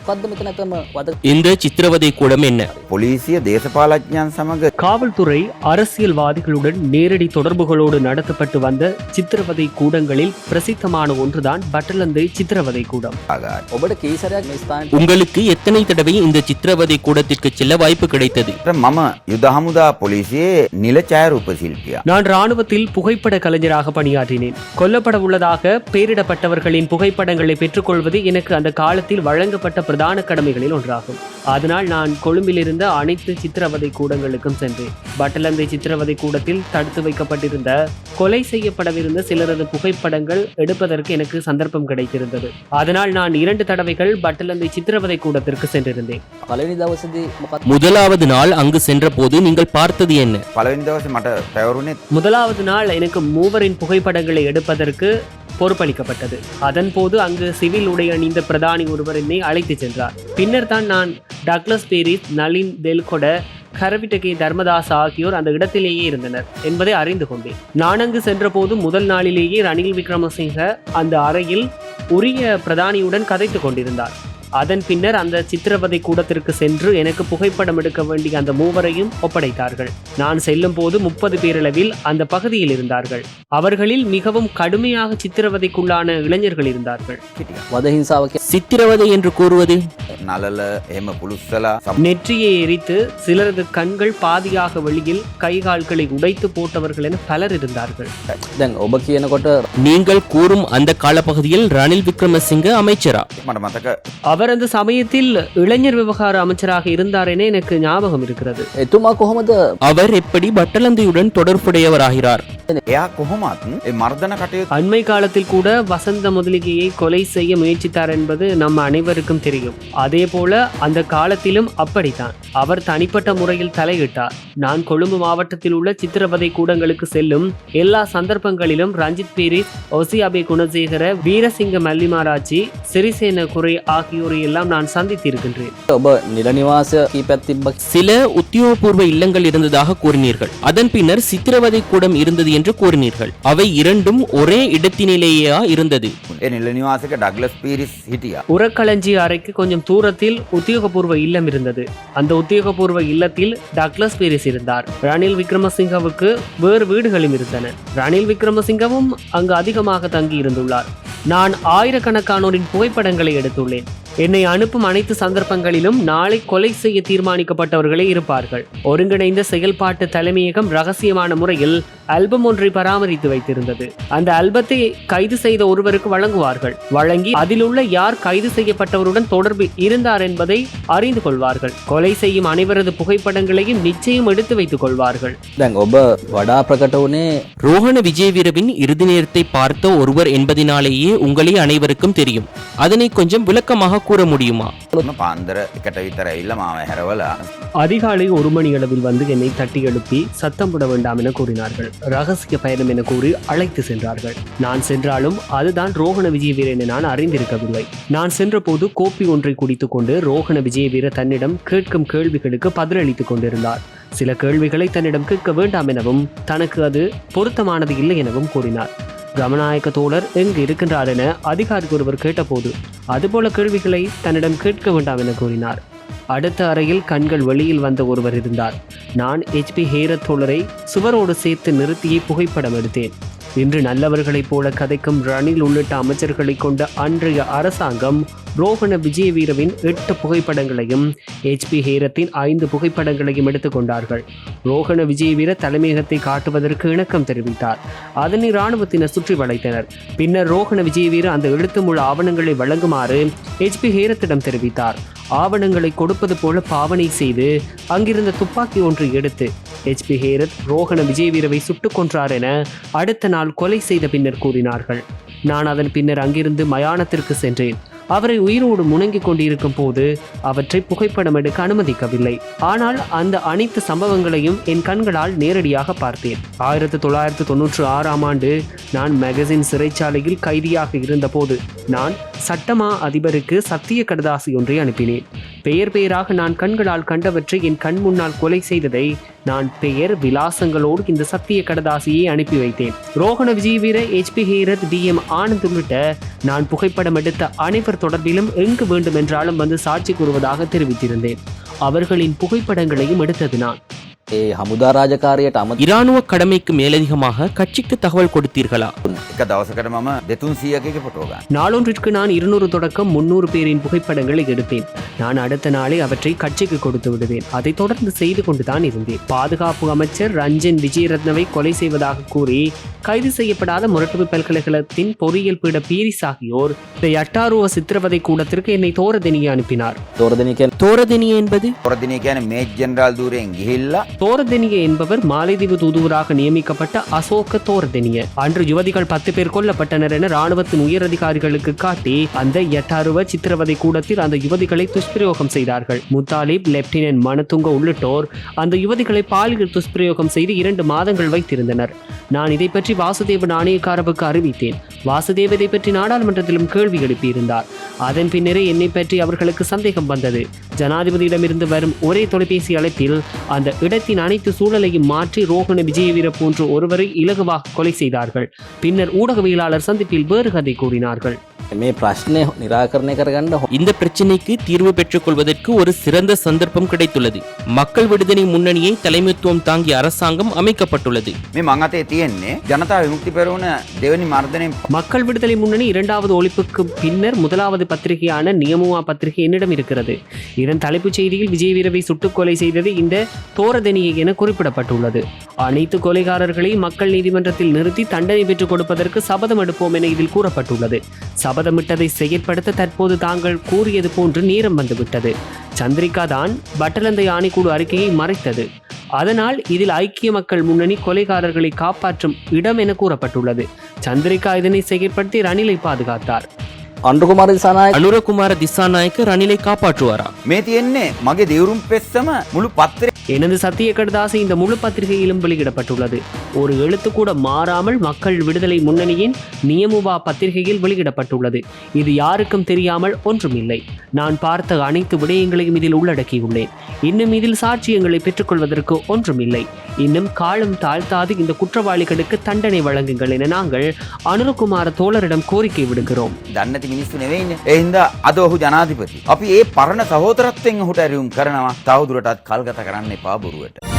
මොකක්ද මෙතනතම වද இந்த சித்திரவதை கூடம் என்ன පොලිසිය දේශපාලඥයන් සමඟ காவல்துறை அரசியல்வாதிகளுடன் நேரடி தொடர்புகளோடு நடத்தப்பட்டு வந்த சித்திரவதை கூடங்களில் பிரசித்தமான ஒன்றுதான் பட்டலந்தை சித்திரவதை கூடம் ආගාර. ඔබට කීසරයක් මේ ස්ථානට உங்களுக்கு எத்தனை தடவை இந்த சித்திரவதை கூடத்திற்கு செல்ல வாய்ப்பு கிடைத்தது මම යුද හමුදා පොලිසියේ නිල ඡායාරූප ශිල්පියා. நான் ராணுவத்தில் புகைப்பட கலைஞராக பணியாற்றினேன் கொல்லப்பட உள்ளதாக பெயரிடப்பட்டவர்களின் புகைப்படங்களை பெற்றுக்கொள்வது எனக்கு அந்த காலத்தில் வழங்கப்பட்ட பிரதான கடமைகளில் ஒன்றாகும். அதனால் நான் கொழும்பிலிருந்த அனைத்து சித்திரவதை கூடங்களுக்கும் சென்றேன். பட்டலந்தை சித்திரவதை கூடத்தில் தடுத்து வைக்கப்பட்டிருந்த கொலை செய்யப்படவிருந்த சிலரது புகைப்படங்கள் எடுப்பதற்கு எனக்கு சந்தர்ப்பம் கிடைத்திருந்தது. அதனால் நான் இரண்டு தடவைகள் பட்டலந்தை சித்திரவதை கூடத்திற்கு சென்றிருந்தேன். முதலாவது நாள் அங்கு சென்ற போது நீங்கள் பார்த்தது என்ன? முதலாவது நாள் எனக்கு மூவரின் புகைப்படங்களை எடுப்பதற்கு பொறுப்பளிக்கப்பட்டது. அதன்போது அங்கு சிவில் உடை அணிந்த பிரதானி ஒருவர் என்னை அழைத்துச் சென்றார். பின்னர் தான் நான் டக்ளஸ் பேரிஸ் நளின் தெல்கொட கரவிட்டகே தர்மதாஸ் ஆகியோர் அந்த இடத்திலேயே இருந்தனர் என்பதை அறிந்து கொண்டேன். நான் அங்கு சென்றபோது முதல் நாளிலேயே ரணில் விக்ரமசிங்க அந்த அறையில் உரிய பிரதானியுடன் கதைத்துக் கொண்டிருந்தார். அதன் பின்னர் அந்த சித்திரவதை கூடத்திற்கு சென்று எனக்கு புகைப்படம் எடுக்க வேண்டிய அந்த மூவரையும் ஒப்படைத்தார்கள். நான் செல்லும் போது முப்பது பேரளவில் அந்த பகுதியில் இருந்தார்கள். அவர்களில் மிகவும் கடுமையாக சித்திரவதைக்குள்ளான இளைஞர்கள் இருந்தார்கள். சித்திரவதை என்று கூறுவது? நெற்றியை எரித்து சிலரது கண்கள் பாதியாக வெளியில் கை கால்களை உடைத்து போட்டவர்கள் என பலர் இருந்தார்கள். நீங்கள் கூறும் அந்த காலப்பகுதியில் ரணில் விக்ரமசிங்க அமைச்சரா? அவர் அவர் அந்த சமயத்தில் இளைஞர் விவகார அமைச்சராக இருந்தார் என எனக்கு ஞாபகம் இருக்கிறது. அவர் எப்படி பட்டலந்தையுடன் தொடர்புடையவராகிறார்? එයා කොහොමත් ඒ මර්ධන කටයුතු அண்மை காலத்தில் கூட வசந்த முதலிகையை கொலை செய்ய முயற்சித்தார் என்பது நம்ம அனைவருக்கும் தெரியும் அதே போல அந்த காலத்திலும் அப்படித்தான் அவர் தனிப்பட்ட முறையில் தலையிட்டார் நான் கொழும்பு மாவட்டத்தில் உள்ள சித்திரவதை கூடங்களுக்கு செல்லும் எல்லா சந்தர்ப்பங்களிலும் ரஞ்சித் பேரிஸ் ஒசியாபே குணசேகர வீரசிங்க மல்லிமாராச்சி சிறிசேன குறை ஆகியோரை எல்லாம் நான் சந்தித்திருக்கின்றேன் ඔබ නිලනිවාසය කීපැත් තිබ්බ சில உத்தியோகபூர்வ இல்லங்கள் இருந்ததாக கூறினீர்கள் அதன் பின்னர் சித்திரவதை கூடம் இருந்தது என்று கூறினீர்கள். அவை இரண்டும் ஒரே இடத்தினிலேயா இருந்தது? உரக்களஞ்சிய அறைக்கு கொஞ்சம் தூரத்தில் உத்தியோகபூர்வ இல்லம் இருந்தது. அந்த உத்தியோகபூர்வ இல்லத்தில் டக்ளஸ் பீரிஸ் இருந்தார். ரணில் விக்ரமசிங்கவுக்கு வேறு வீடுகளும் இருந்தன. ரணில் விக்ரமசிங்கவும் அங்கு அதிகமாக தங்கி இருந்துள்ளார் நான் ஆயிரக்கணக்கானோரின் புகைப்படங்களை எடுத்துள்ளேன். என்னை அனுப்பும் அனைத்து சந்தர்ப்பங்களிலும் நாளை கொலை செய்ய தீர்மானிக்கப்பட்டவர்களே இருப்பார்கள். ஒருங்கிணைந்த செயல்பாட்டு தலைமையகம் ரகசியமான முறையில் ஆல்பம் ஒன்றை பராமரித்து வைத்திருந்தது. அந்த ஆல்பத்தை கைது செய்த ஒருவருக்கு வழங்குவார்கள். வழங்கி அதிலுள்ள யார் கைது செய்யப்பட்டவருடன் தொடர்பு இருந்தார் என்பதை அறிந்து கொள்வார்கள். கொலை செய்யும் அனைவரது புகைப்படங்களையும் நிச்சயம் எடுத்து வைத்துக் கொள்வார்கள். ஒப்ப வடா பிரகட்டவனே இறுதி நேரத்தை பார்த்த ஒருவர் என்பதினாலேயே உங்களே அனைவருக்கும் தெரியும். அதனை கொஞ்சம் விளக்கமாக கூற முடியுமா? அதிகாலை ஒரு மணி அளவில் வந்து என்னை தட்டி எழுப்பி சத்தம் போட வேண்டாம் என கூறினார்கள். ரகசிய பயணம் என கூறி அழைத்து சென்றார்கள். நான் சென்றாலும் அதுதான் ரோகண விஜய விஜயவீர என நான் அறிந்திருக்கவில்லை. நான் சென்றபோது கோப்பி ஒன்றை குடித்துக் கொண்டு ரோகண விஜயவீர தன்னிடம் கேட்கும் கேள்விகளுக்கு பதிலளித்துக் கொண்டிருந்தார். சில கேள்விகளை தன்னிடம் கேட்க வேண்டாம் எனவும் தனக்கு அது பொருத்தமானது இல்லை எனவும் கூறினார். கமநாயக்க தோழர் எங்கு இருக்கின்றார் என அதிகாரி ஒருவர் கேட்டபோது அதுபோல கேள்விகளை தன்னிடம் கேட்க வேண்டாம் என கூறினார். அடுத்த அறையில் கண்கள் வெளியில் வந்த ஒருவர் இருந்தார். நான் ஹெச்பி ஹேரத் தோழரை சுவரோடு சேர்த்து நிறுத்தியே புகைப்படம் எடுத்தேன். இன்று நல்லவர்களைப் போல கதைக்கும் ரணில் உள்ளிட்ட அமைச்சர்களை கொண்ட அன்றைய அரசாங்கம் ரோகண விஜயவீரவின் எட்டு புகைப்படங்களையும் ஹெச்பி ஹேரத்தின் ஐந்து புகைப்படங்களையும் எடுத்துக்கொண்டார்கள் ரோகண விஜயவீர தலைமையகத்தை காட்டுவதற்கு இணக்கம் தெரிவித்தார். அதனை இராணுவத்தினர் சுற்றி வளைத்தனர். பின்னர் ரோகண விஜயவீர அந்த எழுத்துமுள்ள ஆவணங்களை வழங்குமாறு ஹெச்பி ஹேரத்திடம் தெரிவித்தார். ஆவணங்களை கொடுப்பது போல பாவனை செய்து அங்கிருந்த துப்பாக்கி ஒன்று எடுத்து ஹெச்பி ஹேரத் ரோகண விஜயவீரவை சுட்டுக் கொன்றார் என அடுத்த நாள் கொலை செய்த பின்னர் கூறினார்கள். நான் அதன் பின்னர் அங்கிருந்து மயானத்திற்கு சென்றேன். அவரை உயிரோடு முணங்கிக் கொண்டிருக்கும் போது அவற்றை புகைப்படம் எடுக்க அனுமதிக்கவில்லை. ஆனால் அந்த அனைத்து சம்பவங்களையும் என் கண்களால் நேரடியாக பார்த்தேன். ஆயிரத்தி தொள்ளாயிரத்து தொன்னூற்று ஆறாம் ஆண்டு நான் மேகசின் சிறைச்சாலையில் கைதியாக இருந்தபோது நான் சட்டமா அதிபருக்கு சத்திய கடதாசி ஒன்றை அனுப்பினேன். பெயர் பெயராக நான் கண்களால் கண்டவற்றை என் கண் முன்னால் கொலை செய்ததை நான் பெயர் விலாசங்களோடு இந்த சத்திய கடதாசியை அனுப்பி வைத்தேன். Rohana Wijeweera HP Herath D M Anand உள்ளிட்ட நான் புகைப்படம் எடுத்த அனைவர் தொடர்பிலும் எங்கு வேண்டுமென்றாலும் வந்து சாட்சி கூறுவதாக தெரிவித்திருந்தேன். அவர்களின் புகைப்படங்களையும் எடுத்தது நான். இராணுவ கடமைக்கு மேலதிகமாக கட்சிக்கு தகவல் கொடுத்தீர்களா? එක දවසකට මම දෙතුන් සියකක පොටෝගන්න. நாளொன்றிற்கு நான் இருநூறு தொடக்கம் முன்னூறு பேரின் புகைப்படங்களை எடுத்தேன் நான் அடுத்த நாளே அவற்றை கட்சிக்கு கொடுத்து விடுவேன் அதைத் தொடர்ந்து செய்து கொண்டுதான் இருந்தேன் பாதுகாப்பு அமைச்சர் ரஞ்சன் விஜயரத்னவை கொலை செய்வதாக கூறி கைது செய்யப்படாத முரட்டுவி பல்கலைக்கழகத்தின் பொறியியல் பீட பீரிஸ் ஆகியோர் இந்த எட்டாருவ சித்திரவதை கூடத்திற்கு என்னை தோரதெனிய அனுப்பினார் තෝරදනිකෙන් தோரதெனிய என்பது පොරදිනය කියන මේ ජෙනරල් දූරයෙන් ගිහිල්ලා தோரதெனிய என்பவர் மாலைதீவு தூதுவராக நியமிக்கப்பட்ட அசோக தோரதெனிய அன்று யுவதிகள் பத்து பேர் கொல்லப்பட்டனர் என ராணுவத்தின் உயர் அதிகாரிகளுக்கு காட்டி அந்த எட்டாருவ சித்திரவதை கூடத்தில் அந்த யுவதிகளை துஷ்பிரயோகம் செய்தார்கள். முத்தாலிப் லெப்டினன்ட் மனத்துங்க உள்ளிட்டோர் அந்த யுவதிகளை பாலியல் துஷ்பிரயோகம் செய்து இரண்டு மாதங்கள் வைத்திருந்தனர். நான் இதை பற்றி வாசுதேவ நாணயக்காரவுக்கு அறிவித்தேன். வாசுதேவ் இதை பற்றி நாடாளுமன்றத்திலும் கேள்வி எழுப்பியிருந்தார். அதன் பின்னரே என்னை பற்றி அவர்களுக்கு சந்தேகம் வந்தது. ஜனாதிபதியிடமிருந்து வரும் ஒரே தொலைபேசி அழைப்பில் அந்த இடத்தின் அனைத்து சூழலையும் மாற்றி ரோஹண விஜயவீர போன்ற ஒருவரை இலகுவாக கொலை செய்தார்கள். பின்னர் ஊடகவியலாளர் சந்திப்பில் வேறு கதை கூறினார்கள். මේ ප්‍රශ්නය නිරාකරණය කරගන්න හො இந்த பிரச்சினைக்கு தீர்வு பெற்றுக் கொள்வதற்கு ஒரு சிறந்த சந்தர்ப்பம் கிடைத்துள்ளது மக்கள் விடுதலை முன்னணியை தலைமைத்துவம் தாங்கிய அரசாங்கம் அமைக்கப்பட்டுள்ளது මේ මං අතේ තියෙන්නේ ජනතා විමුක්ති පෙරවුණ දෙවනි මර්ධනයෙන් மக்கள் விடுதலை முன்னணி இரண்டாவது ஒழிப்புக்கு பின்னர் முதலாவது பத்திரிகையான நியமுவா பத்திரிகை என்னிடம் இருக்கிறது இதன் தலைப்புச் செய்தியில் விஜயவீரவை சுட்டுக் கொலை செய்தது இந்த தோரதனியை என குறிப்பிடப்பட்டுள்ளது அனைத்து கொலைகாரர்களையும் மக்கள் நீதிமன்றத்தில் நிறுத்தி தண்டனை பெற்றுக் கொடுப்பதற்கு சபதம் எடுப்போம் என இதில் கூறப்பட்டுள்ளது சபதமிட்டதை செயற்படுத்த தற்போது தாங்கள் கூறியது போன்று நேரம் வந்துவிட்டது. சந்திரிகா தான் பட்டலந்தை ஆணைக்குழு அறிக்கையை மறைத்தது. அதனால் இதில் ஐக்கிய மக்கள் முன்னணி கொலைகாரர்களை காப்பாற்றும் இடம் என கூறப்பட்டுள்ளது. சந்திரிகா இதனை செயற்படுத்தி ரணிலை பாதுகாத்தார். අන්ඩුකුමාර දිසානායක அனுரகுமார திசாநாயக்க ரணிலை காப்பாற்றுவாரா මේ තියෙන්නේ මගේ දෙවරුම් පෙස්සම මුළු පත්තරේ எனது சத்திய கடுதாசி இந்த முழு பத்திரிகையிலும் வெளியிடப்பட்டுள்ளது ஒரு எழுத்து கூட மாறாமல் மக்கள் விடுதலை முன்னணியின் நியமுவா பத்திரிகையில் வெளியிடப்பட்டுள்ளது இது யாருக்கும் தெரியாமல் ஒன்றுமில்லை நான் பார்த்த அனைத்து விடயங்களையும் இதில் உள்ளடக்கியுள்ளேன் இன்னும் இதில் சாட்சியங்களை பெற்றுக்கொள்வதற்கு ஒன்றுமில்லை இன்னும் காலம் தாழ்த்தாது இந்த குற்றவாளிகளுக்கு தண்டனை வழங்குங்கள் என நாங்கள் அனுரகுமார தோழரிடம் கோரிக்கை விடுகிறோம் දන්නති මිනිස්සු නෙවෙයින්න එහින්දා අද ඔහු ජනාධිපති. අපි ඒ පරණ සහෝතරත්වයෙන් හුට ඇරයුම් කරනවා තවදුරටත් කල්ගත කරන්න එපා බොරුවට.